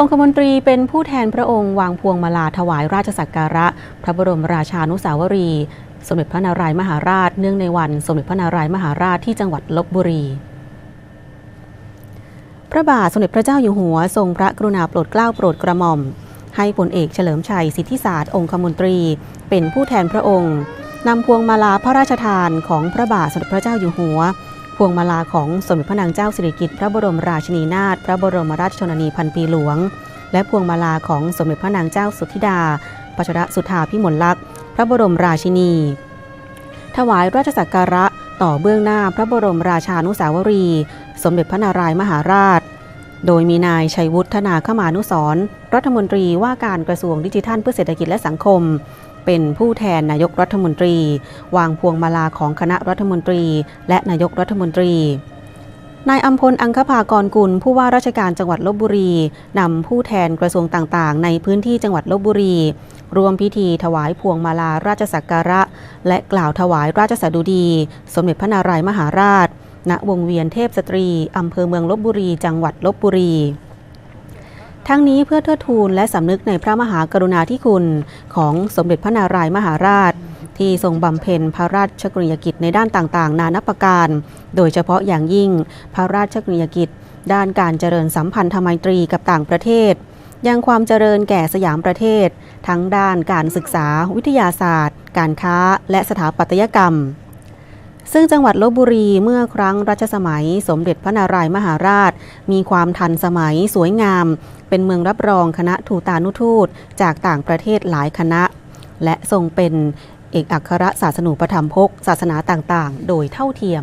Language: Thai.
องคมนตรีเป็นผู้แทนพระองค์วางพวงมาลาถวายราชสักการะ พระบรมราชานุสาวรี สมเด็จพระนารายมหาราช เนื่องในวันสมเด็จพระนารายมหาราชที่จังหวัดลบบุรี พระบาทสมเด็จพระเจ้าอยู่หัว ทรงพระกรุณาโปรดเกล้าโปรดกระหม่อม ให้พลเอกเฉลิมชัยสิทธิศาสตร์องคมนตรี เป็นผู้แทนพระองค์นำพวงมาลาพระราชทานของพระบาทสมเด็จพระเจ้าอยู่หัว พวงมาลาของสมเด็จพระนางเจ้าสิริกิติ์พระบรมราชินีนาถพระบรมราชชนนีพันปีหลวง และพวงมาลาของสมเด็จพระนางเจ้าสุธิดาปัชรสุธาพิมลลักษณ์พระบรมราชินี ถวายราชสักการะต่อเบื้องหน้าพระบรมราชานุสาวรี สมเด็จพระนารายมหาราช โดยมีนายชัยวุฒนาขมานุสรรัฐมนตรีว่าการกระทรวงดิจิทัลเพื่อเศรษฐกิจและสังคม เป็นผู้แทนนายกรัฐมนตรี วางพวงมาลาของคณะรัฐมนตรี และนายกรัฐมนตรีนายอัมพลอังคภากรกุลผู้ว่าราชการจังหวัดลบบุรี นำผู้แทนกระทรวงต่างๆ ในพื้นที่จังหวัดลบบุรี รวมพิธีถวายพวงมาลาราชสักการะ และกล่าวถวายราชสดุดี สมเด็จพระนารายมหาราช ณวงเวียนเทพสตรีอำเภอเมืองลบบุรี จังหวัดลบบุรี ทั้งนี้เพื่อเทิดทูนและสำนึกในพระมหากรุณาธิคุณของสมเด็จพระนารายมหาราช ที่ทรงบำเพ็ญพระราชกรณียกิจในด้านต่างๆ นานับประการ โดยเฉพาะอย่างยิ่งพระราชกรณียกิจ ด้านการเจริญสัมพันธไมตรีกับต่างประเทศ ยังความเจริญแก่สยามประเทศ ทั้งด้านการศึกษาวิทยาศาสตร์ การค้าและสถาปัตยกรรม ซึ่งจังหวัดลบบุรีเมื่อครั้งรัชสมัย สมเด็จพระนารายมหาราช มีความทันสมัยสวยงาม เป็นเมืองรับรองคณะทูตานุทูตจากต่างประเทศหลายคณะ และทรงเป็นเอกอัครศาสนูปธรรมภกศาสนาต่างๆ โดยเท่าเทียม